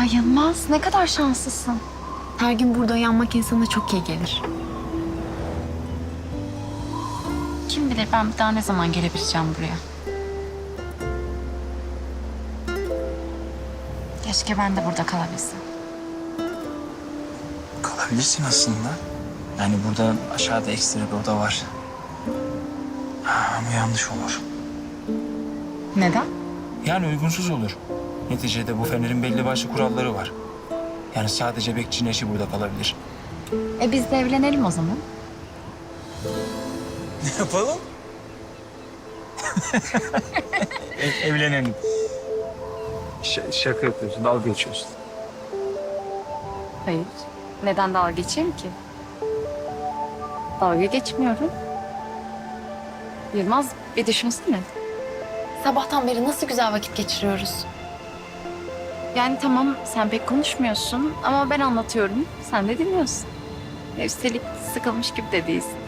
Yılmaz ne kadar şanslısın. Her gün burada uyanmak insana çok iyi gelir. Kim bilir ben bir daha ne zaman gelebileceğim buraya. Keşke ben de burada kalabilsem. Kalabilirsin aslında. Yani burada aşağıda ekstra bir oda var. Ha, Ama yanlış olur. Neden? Yani uygunsuz olur. Neticede bu fenerin belli başlı kuralları var. Yani sadece bekçinin eşi burada kalabilir. E biz de evlenelim o zaman. Ne yapalım? E, evlenelim. şaka yapıyorsun, dalga geçiyorsun. Hayır. Neden dalga geçeyim ki? Dalga geçmiyorum. Yılmaz bir düşünsene. Sabahtan beri nasıl güzel vakit geçiriyoruz. Yani tamam sen pek konuşmuyorsun ama ben anlatıyorum. Sen de dinliyorsun. Üstelik sıkılmış gibi de değilsin.